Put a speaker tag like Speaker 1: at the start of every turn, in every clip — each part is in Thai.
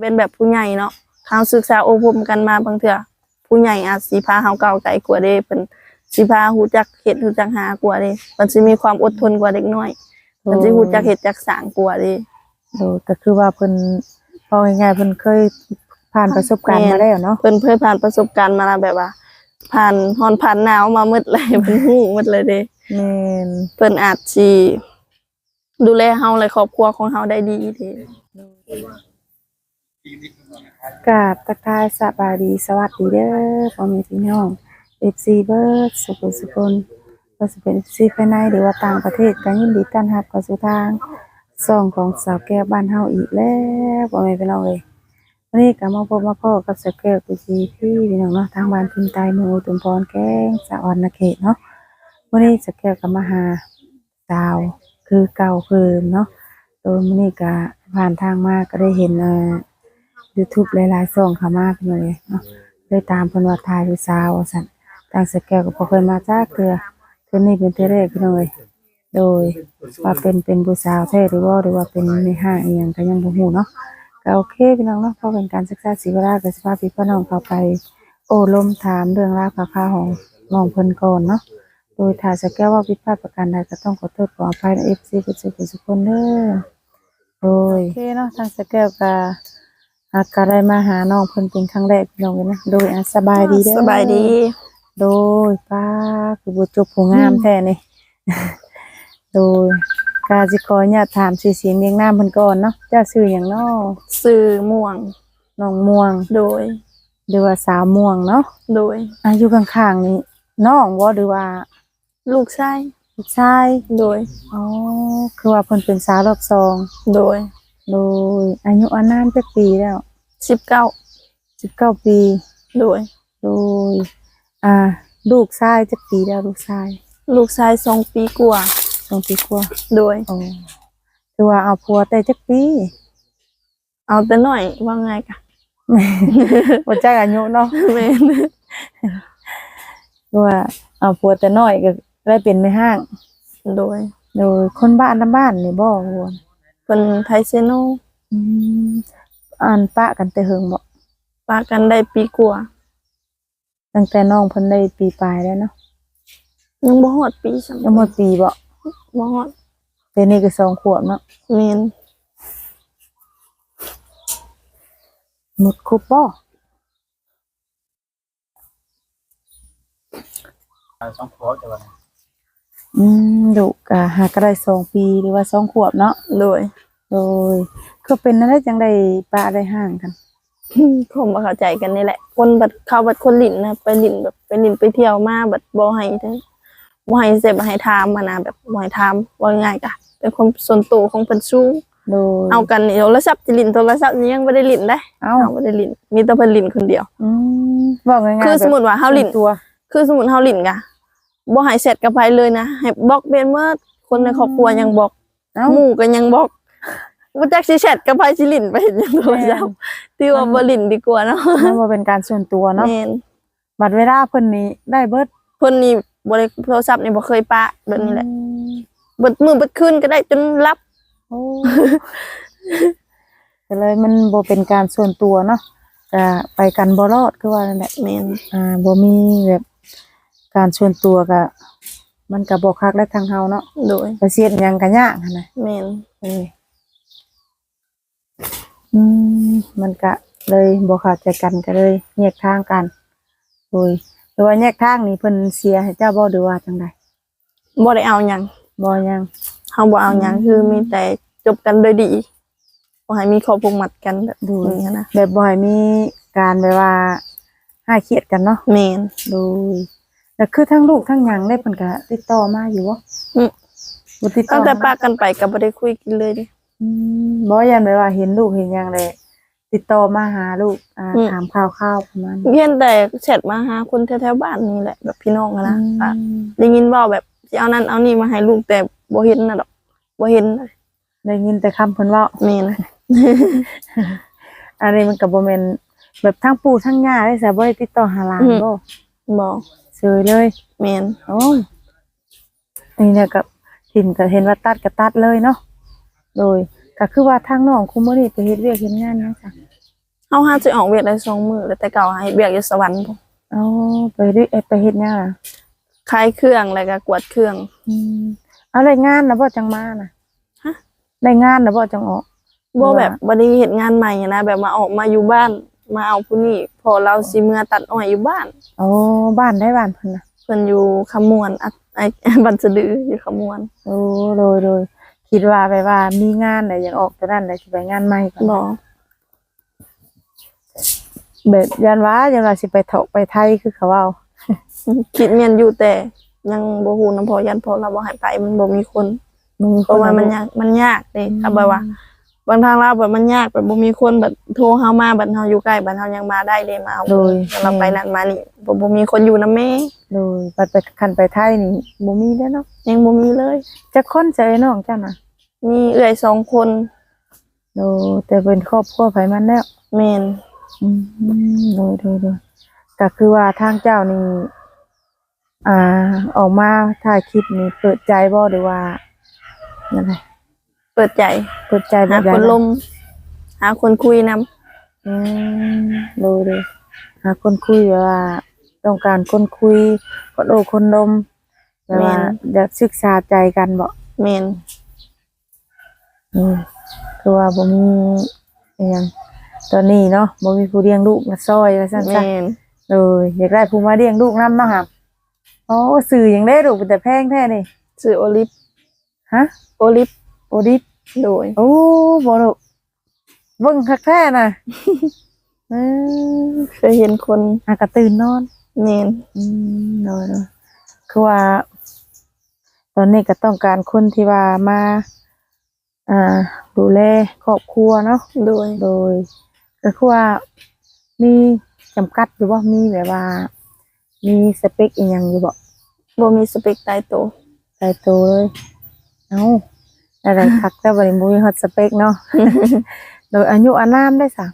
Speaker 1: เป็นแบบผู้ใหญ่เนาะทางศึกษาอบรมกันมาบางเทื่อผู้ใหญ่อาจสิพาเฮาเก่าวไกลกว่าเด้เพิ่นสิพาฮู้จักเฮ็ดฮู้จักหากว่าเด้เพิ่นสิมีความอดทนกว่าเด็กน้อยเพิ่นสิฮู้จักเฮ็ดจักสร้างกว่าเด้
Speaker 2: โดยก็คือว่าเพิ่นพอง่ายๆเพิ่นเคยผ่านประสบการณ์
Speaker 1: แม่น
Speaker 2: มาแล้วเนาะ
Speaker 1: เพิ่นเคยผ่านประสบการณ์มาแล้วแบบว่า ผ่านร้อนผ่านหนาวมาหมดเลยเพิ่นฮู้หมดเลยเด้
Speaker 2: แม่น
Speaker 1: เพิ่นอาจสิดูแลเฮาและครอบครัวของเฮาได้ดีเด้
Speaker 2: กราบทักายสบายดีสวัสดีเด้อพ่อแม่พี่น้อง FC เบิร์ดสุขสุคนก็จะเป็น FC ภายในหรือว่าต่างประเทศก็ยินดีต้อนรับเข้าสู่ทางส่องของสาวแก้วบ้านเฮาอีกแล้วพ่อแม่พี่น้องเอ้ยวันนี้ก็มาพบมาพ่อกับสาวแก้วกุจีพี่พี่น้องเนาะทางบ้านพิมพ์ใต้เมืองอุตุมพรแก้งสะออนนาเขตเนาะวันนี้สาวแก้วก็มาหาสาวคือเก่าคือเนาะโดยมื้อนี้ก็ผ่านทางมาก็ได้เห็นเอ่อ YouTube หลายๆช่องเข้ามาเพิ่นว่าเลยเนาะเลยตามเพิ่นว่าถ่ายผู้สาวว่าซั่นทางสแกลก็บ่เคยมาจ้าเทื่อเทื่อนี้เป็นเทื่อแรกพี่น้องเอ้ยโดยว่าเป็นเป็นผู้สาวแท้หรือว่าหรือว่าเป็นในห้างอีหยังก็ยังบ่ฮู้เนาะก็โอเคพี่น้องเนาะเพราะเป็นการศึกษาศิวราก็สิพาพี่พี่น้องเข้าไป โอ้ลมถามเรื่องราวคร่าวๆของน้องเพิ่นก่อนเนาะโดยถ้าสแกลว่าผิดพลาดประการใดก็ต้องขอโทษขออภัยใน FC ทุกๆทุกคนเด้อโดยโอเคเนาะทางสแกลก็ อากาได้มาหาน้องเพิ่นเป็นครั้งแรกพี่น้องเอ้ยนะโดยอะสบายดีเด้อ
Speaker 1: สบายดี
Speaker 2: โดยป้าคือบ่จบผู้งามแท้นี่โดยกาสิขออนุญาตถามชื่อเสียงเรียงนามเพิ่นก่อนเนาะเจ้าชื่อหยังเนาะ
Speaker 1: สื่อม่วง
Speaker 2: น้องม่วง
Speaker 1: โดย
Speaker 2: หรือว่าสาวม่วงเนาะ
Speaker 1: โดย
Speaker 2: อายุข้างๆนี่น้องบ่หรือว่า
Speaker 1: ลูกชาย
Speaker 2: ผู้ชาย
Speaker 1: โดย
Speaker 2: อ๋อคือว่าเพิ่นเป็นสาวรอบสอง
Speaker 1: โดย
Speaker 2: โดยอายุอานามจักปีแล้ว
Speaker 1: สิบเก้า
Speaker 2: 19ปี
Speaker 1: โดย
Speaker 2: โดย อ่า ลูกชายจักปีแล้วลูกชาย
Speaker 1: ลูกชายสองปีกว่า
Speaker 2: สองปีกว่า
Speaker 1: โดย
Speaker 2: โอ้คือว่าเอาผัวแต่จักปี
Speaker 1: เอาแต่หน่อยว่าไงกะ
Speaker 2: บ่จักอายุเนาะ
Speaker 1: แม่น
Speaker 2: คือว่าเอาผัวแต่น้อยก็ได้เป็นไม่ห้าง
Speaker 1: โดย
Speaker 2: โดยคนบ้านนํบ้านนี่บ่บ่
Speaker 1: เป็นไทเซโน
Speaker 2: อืมอ่านปะกันแต่เฮิงบ่
Speaker 1: ปากันได้ปีกว่า
Speaker 2: ตั้งแต่น้องเพิ่นได้ปีปลายแล้วเนาะ
Speaker 1: ยังบ่ฮอดปีซ้ํ
Speaker 2: ยังหมดปีบ่
Speaker 1: บ่ฮอด
Speaker 2: แต่นี่ก็สองขวบเนาะ
Speaker 1: แม่น
Speaker 2: หมดครบบ่
Speaker 3: สองขวบแต่ว่า
Speaker 2: อืมดุก็หาก็ได้สองปีหรือว่าสองขวบเนาะ
Speaker 1: โดย
Speaker 2: โดยคือเป็นอะไรจังได้ปะได้ห่างกัน
Speaker 1: ผมบ่เข้าใจกันนี่แหละ คนบัดเข้าบัดคนหลินนะไปหลินแบบไปหลินไปเที่ยวมาบัดบ่ให้ทั้งบ่ให้เสพบ่ให้ถามมานะแบบบ่ให้ถามว่าง่ายกะเป็นความส่วนตัวของเพิ่นสูง
Speaker 2: โดย
Speaker 1: เอากันนี่โทรศัพท์จะหลินโทรศัพท์นี้ยังบ่ได้หลินได้
Speaker 2: เอ้า
Speaker 1: เอาบ่ได้หลินมีแต่เพิ่นหลินคนเดียว
Speaker 2: อืมบอกง่ายๆ
Speaker 1: คือสมมุติว่าเฮาหลิน
Speaker 2: ส่ตัว
Speaker 1: คือสมมุติเฮาหลินกะ บ่ให้แชทกับไผเลยนะให้บล็อกเบนเมื่อคนในครอบครัวยังบล็อก
Speaker 2: เอ้า
Speaker 1: หมู่ก็ยังบล็อกบ่จักสิแชทกับไผสิหลินไปเห็นหยังโทรศัพท์ที่ว่าบ่หลินดีกว่าเนาะ
Speaker 2: มันบ่เป็นการส่วนตัวเนาะ
Speaker 1: แม่น
Speaker 2: บัดเวลาเพิ่นนี่ได้เบิด
Speaker 1: เพิ่นนี่บ่ได้โทรศัพท์นี่บ่เคยปะแบบนี้แหละ
Speaker 2: อืม
Speaker 1: เบิดมือเบิดคืนก็ได้จนรับ
Speaker 2: โอ้ก็เลยมันบ่เป็นการส่วนตัวเนาะก็ไปกันบ่รอดคือว่านั่นแหละ
Speaker 1: แม่น
Speaker 2: อ่าบ่มีแบบ การส่วนตัวก็มันก็บ่คักและทางเฮาเนาะ
Speaker 1: โดย
Speaker 2: ไปเสียดหยังก็ยากหั่นน่ะ
Speaker 1: แม่น
Speaker 2: เอ้ยอืมมันก็เลยบ่เข้าใจกันก็เลยแยกทางกันโดยหรือว่าแยกทางนี่เพิ่นเสียให้เจ้าบ่หรือว่าจังได
Speaker 1: บ่ได้เอาหยัง
Speaker 2: บ่ยัง
Speaker 1: เฮาบ่เอาหยังคือมีแต่จบกันโดยดีบ่ให้มีข้อผูกมัดกันแบบนี้นะ
Speaker 2: แบบบ่ให้มีการแบบว่าให้เครียดกันเนาะ
Speaker 1: แม่น
Speaker 2: โดย แล้วคือทั้งลูกทั้งหยังได้เพิ่นก็ติดต่อมาอยู่บ่
Speaker 1: อืม
Speaker 2: บ่ติดต่
Speaker 1: ตั้
Speaker 2: อง
Speaker 1: แต่
Speaker 2: มา
Speaker 1: ปากันไปก็บ่ได้คุยกันเลยเดิ
Speaker 2: อืมบ่ยันแบบว่าเห็นลูกเห็นหยังเลยติดต่อมาหาลูกอ่า
Speaker 1: อืม
Speaker 2: ถามข่าวๆประมาณนี้
Speaker 1: เพียงแต่แชทมาหาคนแถวๆบ้านนี่แหละแบบพี่น้องอะนะ
Speaker 2: อืม
Speaker 1: อะได้ยินเว้าแบบสิเอานั่นเอานี่มาให้ลูกแต่บ่เห็นน่ะดอกบ่เห็นเลย
Speaker 2: ได้ยินแต่คำเพิ่นเว้า
Speaker 1: แม่น
Speaker 2: อันนี้มันก็บ่แม่นแบบทั้งปู่ทั้งย่าได้ซะบ่ได้ติดต่อหาหลานบ่
Speaker 1: บ่
Speaker 2: เฉยเลย
Speaker 1: แม่น
Speaker 2: โอ้ยนี่เนี่ยก็ถิ่นก็เห็นว่าตัดก็ตัดเลยเนาะโดยก็คือว่าทางน้องคุมื้อนี้ไปเฮ็ดเวียกเฮ็ดงานหยังจ้ะ
Speaker 1: เฮาหาสิออกเวียกได้สองมื้อแล้วแต่เก่าให้เวียกอยู่สวรรค์พุ่น
Speaker 2: เอาไปดิเอ้ยไปเฮ็ดหยังล่ะ
Speaker 1: ขายเครื่องแล้วก็กวดเครื่อง
Speaker 2: อืมเอาได้งานนะบ่จังมาน่ะ
Speaker 1: ฮะ
Speaker 2: ได้งานนะบ่จังออก
Speaker 1: บ่
Speaker 2: ว่า
Speaker 1: แบบบ่ได้เฮ็ดงานใหม่นะแบบมาออกมาอยู่บ้าน มาเอาผู้นี้พอเราสิเมื่อตัดอ้อยอยู่บ้าน
Speaker 2: โอ้บ้านได้บ้านเพิ่นน่ะ
Speaker 1: เพิ่นอยู่ขมวนอะไอ้บันสะดืออยู่ขมวน
Speaker 2: โอ้โดยโดยคิดว่าไปว่ามีงานได้อยากออกแต่นั้นได้สิไปงานใหม่ก่อน
Speaker 1: บ่
Speaker 2: แบบยันว่ายันว่าสิไปเถาะไปไทยคือเขาเว้า
Speaker 1: คิดเมียนอยู่แต่ยังบ่ฮู้นำพอยันพอเราบ่ให้ไปมันบ่มีคน
Speaker 2: มึง
Speaker 1: เพราะว่ามันยากมันยากเด้ถ้าแบบว่า บางทางเราแบบมันยากแบบบ่มีคนแบบโทรเฮามาบัดเฮาอยู่ใกล้บัดเฮายังมาได้เด้มาเอา
Speaker 2: โดย
Speaker 1: เราไปนั่นมานี่บ่บ่มีคนอยู่นำแม่
Speaker 2: โดยบัดไปคันไปไทยนี่บ่มีแล้วเนาะ
Speaker 1: ยังบ่มีเลย
Speaker 2: จักคนใจน้องเจ้าน่ะ
Speaker 1: มีเอื้อยสองคน
Speaker 2: โดแต่เป็นครอบครัวไผมันแล้ว
Speaker 1: แม่น
Speaker 2: อืมโดยโดยโดยก็คือว่าทางเจ้านี่อ่า ออกมาถ่ายคลิปนี่เปิดใจบ่หรือว่าอะไร
Speaker 1: เปิดใจ
Speaker 2: เปิดใจแบ
Speaker 1: หา
Speaker 2: บใด
Speaker 1: คนลม หาคนคุยนำ
Speaker 2: อืมโดยโดยหาคนคุยแบบว่า ต้องการคนคุยคนโอ้คนลมแบบว่าอยากศึกษาใจกันบ่
Speaker 1: แม่น
Speaker 2: อืมคือว่าบ่มีอหยังตอนนี้เนาะบ่มีผู้เลี้ยงลูกมาซอยว่าซั่นซะ
Speaker 1: แม่น
Speaker 2: เอออยากได้ผู้มาเลี้ยงลูกนํเนาะครับโอ้สื่อหยังได้ลูกเป็นแต่แพงแท้นี่
Speaker 1: ชื่อโอลิฟ
Speaker 2: ฮะ
Speaker 1: โอลิฟ
Speaker 2: โอดิฟ
Speaker 1: โดย
Speaker 2: โอ้บ่ลูกเบิ่งคักแท้น่ะเออ
Speaker 1: เคยเห็นคน
Speaker 2: อากระตื่นนอน
Speaker 1: แม่น
Speaker 2: อืมโดยโดยคือว่า ตอนนี้ก็ต้องการคนที่ว่ามา อ่า ดูแลครอบครัวเนาะ
Speaker 1: โดย
Speaker 2: โดยก็คือว่ามีจำกัดหรือว่ามีแบบว่า มีสเปคอีกอย่างอยู่บ่
Speaker 1: บ่มีสเปคตายตัว
Speaker 2: ตายตัวเลย เอ้า อะไรคักแต่บริมูมีฮอตสเปคเนาะ โดยอายุอานามได้สะ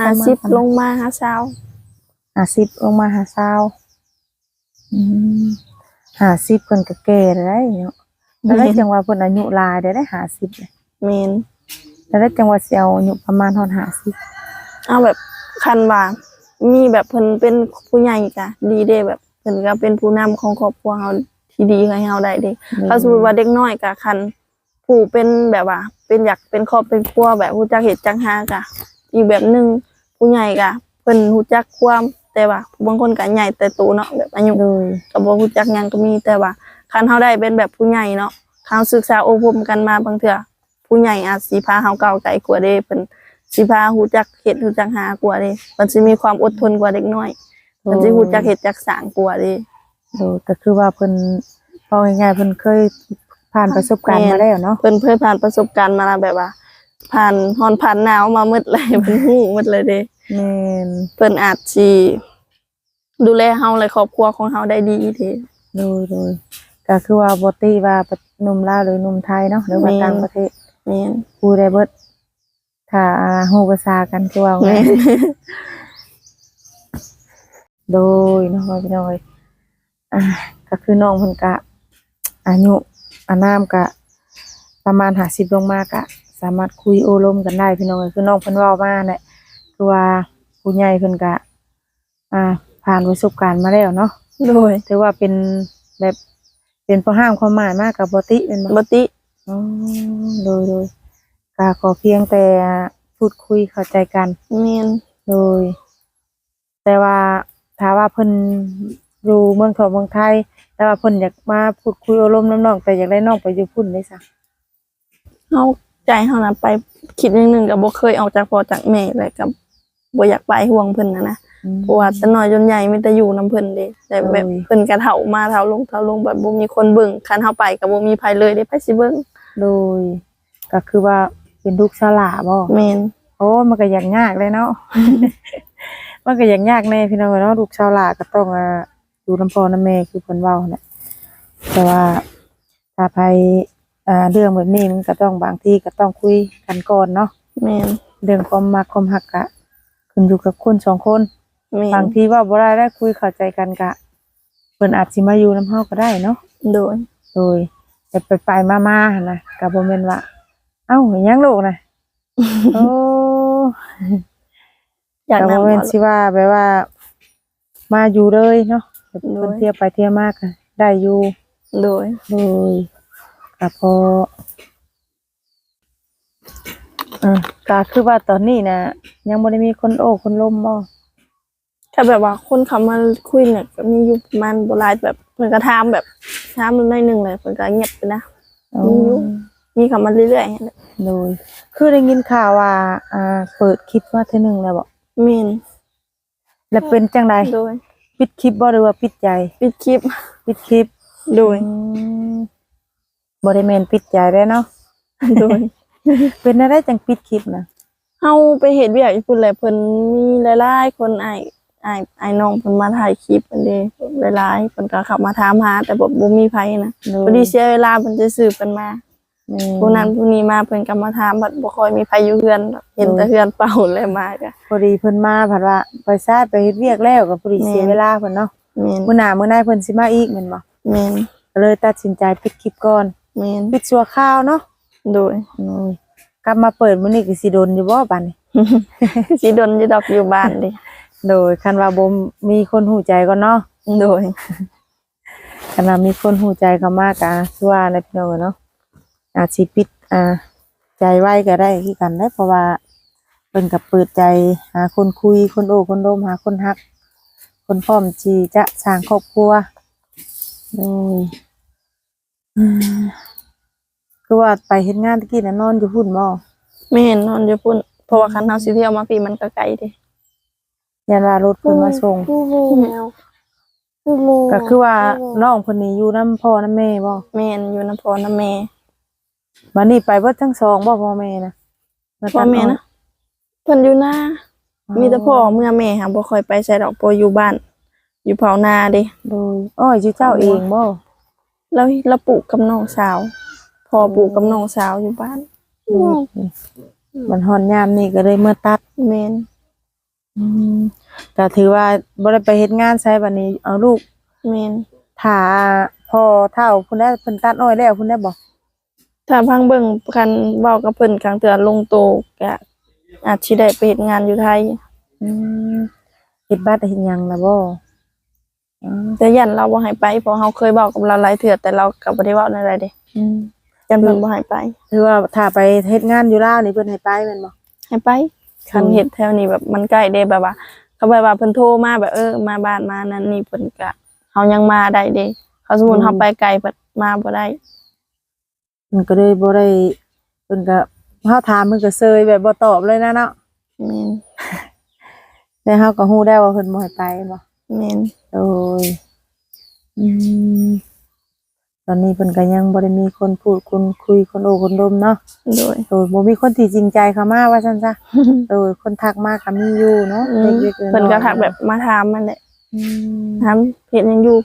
Speaker 1: ห้าสิบลงมาหาเช้า
Speaker 2: ห้าสิบลงมาหาสาวอืมห้าสิบเพิ่นก็แก่แล้วได้เนาะแล้วได้จังว่าเพิ่นอายุหลายได้ได้ห้าสิบเลย
Speaker 1: แม่น
Speaker 2: แล้วได้จังว่าสิเอาอายุประมาณฮอดห้าสิบ
Speaker 1: เอาแบบคันว่ามีแบบเพิ่นเป็นผู้ใหญ่จ้ะดีเด้แบบเพิ่นก็เป็นผู้นำของครอบครัวเฮาที่ดีให้เฮาได้เด้ถ้าสมมุติว่าเด็กน้อยก็คัน ผู้เป็นแบบว่า เป็นอยากเป็นครอบเป็นครัวแบบรู้จักเฮ็ดจังหากะ อีกแบบหนึงผู้ใหญ่ก็เพิ่นรู้จักความแต่ว่าบางคนก็ใหญ่แต่โตเนาะแบบอายุ
Speaker 2: โดย
Speaker 1: ก็บ่รู้จักหยังก็มีแต่ว่าคันเฮาได้เป็นแบบผู้ใหญ่เนาะทางศึกษาอบรมกันมาบางเทื่อผู้ใหญ่อาจสิพาเฮาก้าวไกลกว่าเด้เพิ่นสิพารู้จักเฮ็ดรู้จักหากว่าเด้เพิ่นสิมีความอดทนกว่าเด็กน้อยเพิ่นสิรู้จักเฮ็ดจักสร้างกว่าเด้
Speaker 2: โดยก็คือว่าเพิ่นพอง่ายๆเพิ่นเคย ผ่านประสบการณ์มาแล้วเนาะ
Speaker 1: เพิ่นเคยผ่านประสบการณ์มาแล้วแบบว่า ผ่านร้อนผ่านหนาวมาหมดเลยเพิ่นฮู้หมดเลยเด้
Speaker 2: แม่น
Speaker 1: เพิ่นอาจสิดูแลเฮาและครอบครัวของเฮาได้ดีเด้
Speaker 2: โดยโดยก็คือว่าบ่ตีว่าหนุ่มลาวหรือหนุ่มไทยเนาะหรือว่า
Speaker 1: แม่น
Speaker 2: ต่างประเทศ
Speaker 1: แม่น
Speaker 2: พูดได้เบิดถ้าฮู้ภาษากันคือว่าไง
Speaker 1: แม่น
Speaker 2: โดยเนาะว่าพี่น้องเอ้ยอ่าก็คือน้องเพิ่นก็อายุ อานามก็ประมาณ50ลงมากะ สามารถคุยโอลมกันได้พี่น้องเอ้ยคือน้องเพิ่นเว้ามาแหละคือว่าผู้ใหญ่เพิ่นก็อ่า ผ่านประสบการณ์มาแล้วเนาะ
Speaker 1: โดย
Speaker 2: ถือว่าเป็นแบบเป็นพอห้ามความหมายมากกับบ่ติเป็นบ่
Speaker 1: บ่ติ
Speaker 2: อ๋อโดยโดยก็ขอเพียงแต่พูดคุยเข้าใจกัน
Speaker 1: แม่น
Speaker 2: โดย แต่ว่าถ้าว่าเพิ่นอยู่เมืองทองเมืองไทย แต่ว่าเพิ่นอยากมาพูดคุยอารมณ์น้ำน้องแต่อยากได้น้องไปอยู่พุ่นได้ซะ
Speaker 1: เฮาใจเฮานะไปคิดอย่างหนึงก็บ่เคยออกจากพ่อจากแม่เลยก็บ่อยากไปห่วงเพิ่นนะนะ
Speaker 2: อืม
Speaker 1: เพราะว่าแต่น้อยจนใหญ่มีแต่อยู่นํเพิ่นเด้แต่แบบ
Speaker 2: โอ้ย
Speaker 1: เพิ่นก็เฒ่ามาเฒ่าลงเฒ่าลงแบบบ่มีคนเบิ่งคันเฮาไปก็บ่มีไผเลยเด้ไผสิเบิ่ง
Speaker 2: โดยก็คือว่าเป็นลูกสลาบ่
Speaker 1: แม่น
Speaker 2: โอ้มันก็อย่างยากเลยเนาะมันก็อย่างยากแน่พี่น้องเนาะลูกชาวลาก็ต้อง อ่าดูน้ำพ่อน้ำแม่คือเพิ่นเว้าแหละแต่ว่าถ้าไปอ่าเรื่องแบบนี้มันก็ต้องบางทีก็ต้องคุยกันก่อนเนาะ
Speaker 1: แม่น
Speaker 2: เรื่องความมักความหักกะขึ้นอยู่กับคนสองคน
Speaker 1: แม่
Speaker 2: บานงทีเว่าบ่ได้ได้คุยเข้าใจกันกะเพิ่นอาจสิมาอยู่น้ำเฮาก็ได้เนาะ
Speaker 1: โดย
Speaker 2: โดยแต่ไปไปๆมาๆหั่นนะก็บ่แม่นว่า เอ้าหยังลูกนะโอ้
Speaker 1: อยาก
Speaker 2: แต่ว่า
Speaker 1: นำ
Speaker 2: แม่น
Speaker 1: บ่
Speaker 2: สิว่าแบบว่า มาอยู่เลยเนาะ แบบเพิ่นเที่ยวไปเที่ยวมากอะได้อยู่
Speaker 1: โดย
Speaker 2: โดยก็พออ่าก็คือว่าตอนนี้นะยังบ่ได้มีคนโอ้คนล้มบ่
Speaker 1: ถ้าแบบว่าคนเขามาคุยเนี่ยก็มีอยู่ประมาณบ่หลายแบบเพิ่นก็ถามแบบถามหน่อยหนึงเลยเพิ่นก็เงียบไปนะมีอยู่ มีเขามาเรื่อยๆนั่นแหละ
Speaker 2: โดยคือได้ยินข่าวว่าอ่า เปิดคลิปมาเทื่อหนึงแล้วบ่
Speaker 1: แม่น
Speaker 2: แล้วเป็นจังได
Speaker 1: โดย
Speaker 2: ปิดคลิปบ่หรือว่าปิดใจ
Speaker 1: ปิดคลิป
Speaker 2: ปิดคลิป
Speaker 1: โดย
Speaker 2: อืมบ่ได้แม่นปิดใจได้เนาะ
Speaker 1: โดย
Speaker 2: เป็นอะไรจังปิดคลิปนะ
Speaker 1: เฮาไปเฮ็ดเวียกอยู่พุ่นแหละเพิ่นมีหลายๆคนอ้ายอ้ายอ้ายน้องเพิ่นมาถ่ายคลิปอันเด้หลายๆเพิ่นก็เข้ามาถามหาแต่บ่บ่มีไผนะ
Speaker 2: โด
Speaker 1: พอดีเสียเวลาเพิ่นจะสืบเพิ่นมา
Speaker 2: แม่
Speaker 1: ผู้นั้นผู้นี้มาเพิ่นก็มาถามบัดบ่ค่อยมีไผอยู่เฮือนดอกเห็นแต่เฮือนเปล่าเลยมาก็
Speaker 2: พอดีเพิ่นมาผัดว่าไปซาดไปเฮ็ดเวียกแล้วก็พอดี
Speaker 1: แม่น
Speaker 2: เสียเวลาเพิ่นเนาะ
Speaker 1: แม่น
Speaker 2: มื้อหน้ามื้อหน้าเพิ่นสิมาอีกแม่นบ่
Speaker 1: แม่น
Speaker 2: ก็เลยตัดสินใจปิดคลิปก่อน
Speaker 1: แม่น
Speaker 2: ปิดชั่วคราวเนาะ
Speaker 1: โดย
Speaker 2: อืมกลับมาเปิดมื้อนี้ก็สิโดนอยู่บ่บัดนี้
Speaker 1: สิดนอยู่ดอกอยู่บ้านเดิ
Speaker 2: โดยคันว่าบ่มีคนหูใจก่อนเนาะ
Speaker 1: โดย
Speaker 2: คันว่ามีคนหูใจเข้ามาก็คือว่าแล้วพี่น้องเนาะ อาจสิปิดอ่าใจไว้ก็ได้คือกันได้เพราะว่าเพิ่นก็เปิดใจหาคนคุยคนโอ้คนโดมหาคนฮัก คนพร้อมที่จะสร้างครอบครัวโดยอืมคือว่าไปเฮ็ดงานตะกี้น่ะนอนอยู่พุ่นบ่
Speaker 1: แม่นนอนอยู่พุ่นเพราะว่าคันเฮาสิเที่ยวมาพี่มันก็ไกลเดิ
Speaker 2: ยันว่ารถเพิ่นมาส่งก็คือว่าน้องเพิ่นนี่อยู่นํพ่อนํแม่บ่
Speaker 1: แม่นอยู่นำพ่อนำแม่
Speaker 2: บัดนี้ไปเบิดทั้งสองบ่พ่อแม่นะา
Speaker 1: พ่อ
Speaker 2: ตัด
Speaker 1: แม่นะเพิ่นอยู่นามีแต่พ่อเมื่อแม่หาบ่ค่อยไปใส่ดอกพ่ออยู่บ้าน อยู่เผานาเดิ
Speaker 2: โดยอ้อยอยู่เจ้าเองบ่
Speaker 1: แล้วเราปลูกกับน้องสาวพ่อปลูกกับน้องสาวอยู่บ้าน
Speaker 2: มันฮอนยามนี่ก็เลยเมื่อตัด
Speaker 1: แม่น
Speaker 2: อืมก็ถือว่าบ่ได้ไปเฮ็ดงานใช้บัดนี้เอาลูก
Speaker 1: แม่น
Speaker 2: ถ้าพอเท่าเพิ่นได้เพิ่นตัดอ้อยแล้วเพิ่นได้บ่
Speaker 1: ถ้าพังเบิ่งคันเว้ากับเพิ่นครั้งเทื่อลงโตก็อาจสิได้ไปเฮ็ดงานอยู่ไทย
Speaker 2: อืมเฮ็ดบัตรเฮ็ดหยังล่ะบ่อืม
Speaker 1: แต่ยันเราบ่ให้ไปเพราะเฮาเคยบอกกับเราหลายเทื่อแต่เราก็บ่ได้เว้าอะไรเด้
Speaker 2: อืม
Speaker 1: ยันเพิ่นบ่ให้ไป
Speaker 2: ถือว่าถ้าไปเฮ็ดงานอยู่ลาวนี่เพิ่นให้ไปแม่นบ่
Speaker 1: ให้ไปคัน
Speaker 2: อืม
Speaker 1: เฮ็ดแถวนี้แบบมันใกล้เด้แบบว่า เขาแบบว่าเพิ่นโทรมาแบบเออมาบ้านมานั่นนี่เพิ่นก็เฮายังมาได้เด้เขาสมมุติเฮาไปไกลเพิ่นมาบ่ได้
Speaker 2: มันก็เลยบ่ได้เพิ่นก็เฮาถามเพิ่นก็เซยแบบบ่ตอบเลยนะเนาะ
Speaker 1: แม่น
Speaker 2: แต่เฮาก็ฮู้ได้ว่าเพิ่นบ่ให้ไปบ่
Speaker 1: แม่น
Speaker 2: โอ้ยอืมตอนนี้เพิ่นก็ยังบ่ได้มีคนพูดคนคุยคนโอ้คนดมเนาะ
Speaker 1: โดย
Speaker 2: โดยบ่มีคนที่จริงใจเข้ามาว่าซั่นซะโดยคนทักมาก็มีอยู่เนาะ
Speaker 1: อืม
Speaker 2: เล็กๆน้อยๆ
Speaker 1: เพิ่นก็ทักแบบมาถามมันแหละ
Speaker 2: อืม
Speaker 1: ถามเฮ็ดหยังอยู่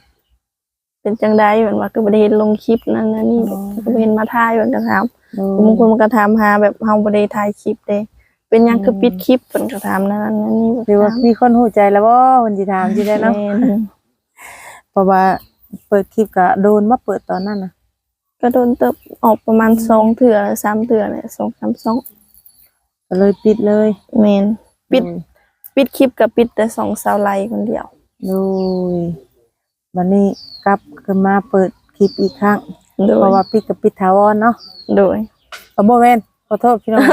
Speaker 1: เป็นจังได๋เหมือนว่าก็บ่ได้เฮ็ดลงคลิปนั่นนั่นนี่ก็บ่เห็นมาถ่ายเพิ่นก็ถาม
Speaker 2: โดย
Speaker 1: บางคนมันก็ถามหาแบบเฮาบ่ได้ถ่ายคลิปเด้เป็นหยังคือปิดคลิปเพิ่นก็ถามนั่นนั่นนี่
Speaker 2: หรือว่ามีคนหูใจแล้วบ่เพิ่นสิถามสิได้เนาะ
Speaker 1: แม่น
Speaker 2: เพราะว่าเปิดคลิปก็โดนมาเปิดตอนนั้นน่ะ
Speaker 1: ก็โดนเติบออกประมาณสองเถื่อสามเถื่อเนี่ยสองสามสอง
Speaker 2: ก็เลยปิดเลย
Speaker 1: เมนปิด ปิดคลิปกับปิดแต่สองสาวไลคนเดียว
Speaker 2: โดย วันนี้กลับขึ้นมาเปิดคลิปอีกครั้ง
Speaker 1: โด
Speaker 2: เพ
Speaker 1: ย
Speaker 2: ราะว่าปิดกับปิดถาวรเนาะ
Speaker 1: โดย
Speaker 2: ก็บ่แม่นขอโทษพี่น้อง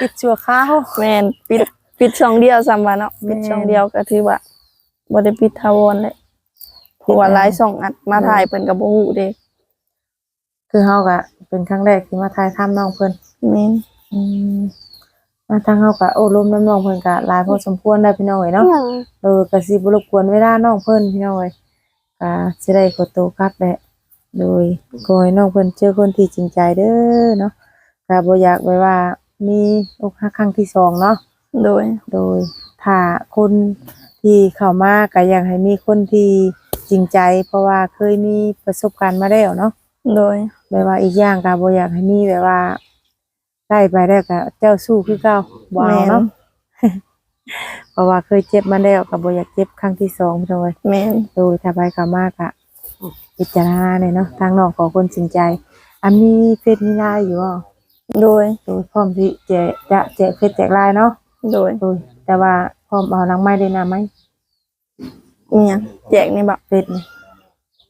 Speaker 2: ปิดชั่วคราว
Speaker 1: แมนปิดปิดช่องเดียวซ้ำว่าเนาะ
Speaker 2: แม่น
Speaker 1: ปิดช่องเดียวก็ถือว่าบ่ได้ปิดทาวรเลยเพราะว่าหลายช่องอัดมาถ่ายเพิ่นก็บ่ฮู้เด้
Speaker 2: คือเฮาก็เป็นครั้งแรกที่มาถ่ายทำน้องเพิ่น
Speaker 1: แม่น
Speaker 2: อืมมาทางเฮาก็โอ้ลมน้ำน้องเพิ่นก็หลายพอสมควรได้พี่น้องเอ้ยเนาะเออก็สิบ่รบกวนเวลาน้องเพิ่นพี่น้องเอ้ย ก็สิได้ขอตัวกลับแหละโดยขอให้น้องเพิ่นเจอคนที่จริงใจเด้อเนาะก็บ่อยากไว้ว่ามีอกหักครั้งที่สองเนาะ
Speaker 1: โดย
Speaker 2: โดยถ้าคนที่เข้ามาก็อยากให้มีคนที่จริงใจ เพราะว่าเคยมีประสบการณ์มาแล้วเนาะ
Speaker 1: โดย
Speaker 2: แบบว่าอีกอย่างก็บ่อยากให้มีแบบว่าได้ไปแล้วก็เจ้าสู้คือเก่าบ่เอาเนาะ เพราะว่าเคยเจ็บมาแล้วก็บ่อยากเจ็บครั้งที่สองพี่น้องเอ้ย
Speaker 1: แม่น
Speaker 2: โดยถ้าไปเข้ามาก็พิจารณาเลยเนาะทางน้องขอคนจริงใจอันมีเฟซมีไลน์อยู่บ่
Speaker 1: โดย
Speaker 2: โดยพร้อมที่จะจะแจกเฟซแจกไลน์เนาะ
Speaker 1: โดย
Speaker 2: โดยแต่ว่าพร้อมเอาหลังไม้ได้นาไหม
Speaker 1: อีหยังแจกนี่แบบ
Speaker 2: เป็ดนี่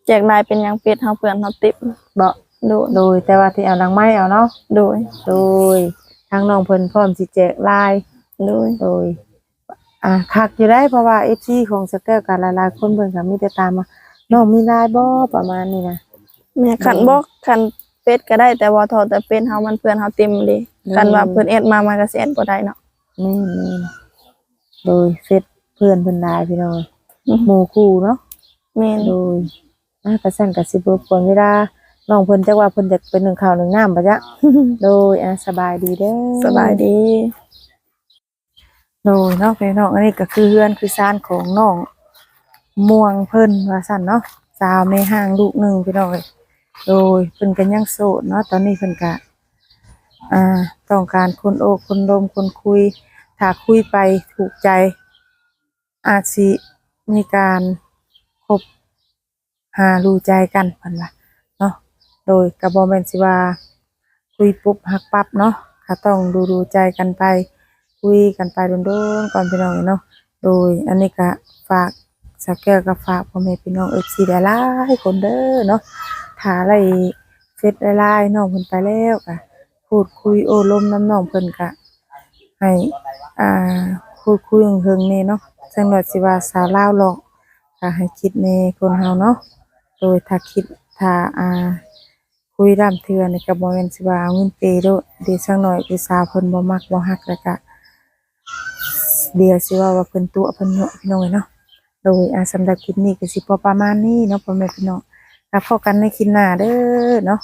Speaker 1: แจกลายเป็นหยังเป็ดเฮาเพื่อนเฮาติบ
Speaker 2: บ่
Speaker 1: โดย
Speaker 2: โดยแต่ว่าที่เอาหลังไม้เอาเนาะ
Speaker 1: โดย
Speaker 2: โดยทางน้องเพิ่นพร้อมสิแจกลาย
Speaker 1: โดย
Speaker 2: โดย อ่าคักอยู่ได้เพราะว่า FC ของสแกลกันหลายๆคนเพิ่นก็มีแต่ตามมาน้องมีลายบ่ประมาณนี้นะ
Speaker 1: แม่คันบ่คันเป็ดก็ได้แต่ว่าทอแต่เป็นเฮามันเพื่อนเฮาเต็มเลยคันว่าเพิ่นแอดมามันก็สิแอดบ่ได้เนาะ
Speaker 2: แม่นๆโดยเฟซเพื่อนเพิ่นหลายพี่น้องหมู่คู่เนาะ
Speaker 1: แม่น
Speaker 2: โดยอ่ากระสั่นกระสิบรบกวนเวลาน้องเพิ่นจักว่าเพิ่นจะเป็นหนึ่งข้าวหนึ่งน้ำปะจ๊ะ โดยอ่าสบายดีเด้อ
Speaker 1: สบายดี
Speaker 2: โดยเนาะพี่น้องอันนี้ก็คือเฮือนคือซานของน้องม่วงเพิ่นว่าสั่นเนาะสาวแม่ห้างลูกหนึ่งพี่น้องเอ้ยโดยเพิ่นก็ยังโสดเนาะตอนนี้เพิ่นก็อ่าต้องการคนโอคนลมคนคุยถ้าคุยไปถูกใจ อาจสิมีการคบหารู้ใจกันเพิ่นว่าเนาะโดยก็บ่แม่นสิว่าคุยปุ๊บหักปั๊บเนาะก็ต้องดูดูใจกันไป คุยกันไปโดนๆก่อนพี่น้องเนาะโดยอันนี้ก็ฝากสักแก้วก็ฝากพ่อแม่พี่น้องเอฟซีหลายๆคนเด้อเนาะถ้าอะไรเฟซหลายน้องเพิ่นไปแล้วก็พูดคุยโอ้ลมน้ำน้องเพิ่นก็ให้อ่าพูดคุยเฮิงๆนี่เนาะจังหวัดสิว่าสาวลาวหลอกก็ให้คิดในคนเฮาเนาะโดยถ้าคิดถ้าอ่าคุยร่ำเทือนก็บ่แม่นสิว่าเอาเงินเปย์โดดเดี๋ยวสักหน่อยคือสาวเพิ่นบ่มักบ่ฮักแล้วก็ เดียวสิว่าว่าเพิ่นตัวเพิ่นเนาะพี่น้องเนาะโดยอาสำหรับคลิปนี้ก็สิพอประมาณนี้เนาะพ่อแม่พี่น้องก็พบกันในคลิปหน้าเด้อเนาะ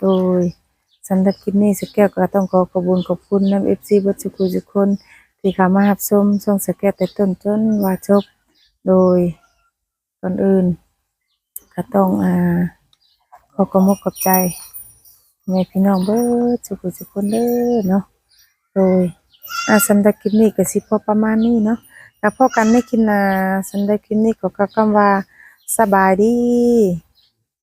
Speaker 2: โดยสำหรับคลิปนี้สกแก้วก็ต้องขอขอบคุณขอบคุณน้ำ FC เบิดทุกผู้ทุกคนที่เข้ามารับชมช่องสกแก้วแต่ต้นจนว่าจบ โดยก่อนอื่น ก็ต้องอ่าขอกำมกกับใจแม่พี่น้องเบิดสุขสุขคนเด้อเนาะโดย อาสำหรับคลิปนี้ก็สิพอประมาณนี้เนาะแล้วพอกันในคลิปหน้าสำหรับคลิปนี้ก็กล่าวคำว่าสบายดี